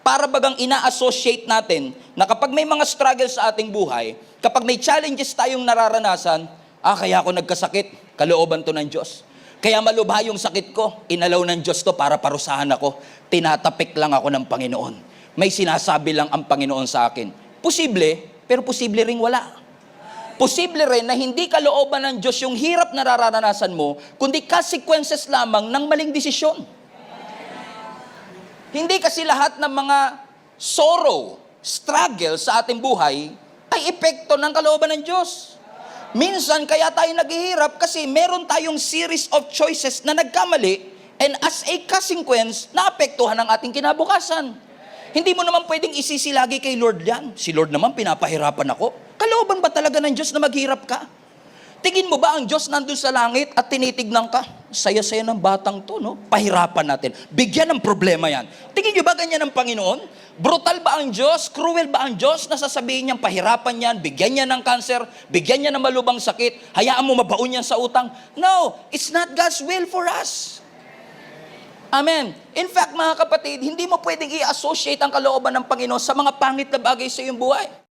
para bagang ina-associate natin na kapag may mga struggles sa ating buhay, kapag may challenges tayong nararanasan, ah, kaya ako nagkasakit, kalooban to ng Diyos. Kaya malubha yung sakit ko, inalaw ng Diyos to para parusahan ako. Tinatapik lang ako ng Panginoon. May sinasabi lang ang Panginoon sa akin. Posible, pero posible ring wala. Posible rin na hindi kalooban ng Diyos yung hirap na nararanasan mo, kundi consequences lamang ng maling desisyon. Hindi kasi lahat ng mga sorrow, struggle sa ating buhay ay epekto ng kalooban ng Diyos. Minsan kaya tayo naghihirap kasi meron tayong series of choices na nagkamali and as a consequence, naapektuhan ang ating kinabukasan. Hindi mo naman pwedeng isisi lagi kay Lord yan. Si Lord naman pinapahirapan ako. Kalooban ba talaga ng Diyos na maghirap ka? Tingin mo ba ang Diyos nandun sa langit at tinitignan ka? Saya-saya ng batang to, no? Pahirapan natin. Bigyan ng problema yan. Tingin nyo ba ganyan ang Panginoon? Brutal ba ang Diyos? Cruel ba ang Diyos na sasabihin niyang pahirapan yan, bigyan niya ng cancer, bigyan niya ng malubang sakit, hayaan mo mabaon yan sa utang? No, it's not God's will for us. Amen. In fact, mga kapatid, hindi mo pwedeng i-associate ang kalooban ng Panginoon sa mga pangit na bagay sa iyong buhay.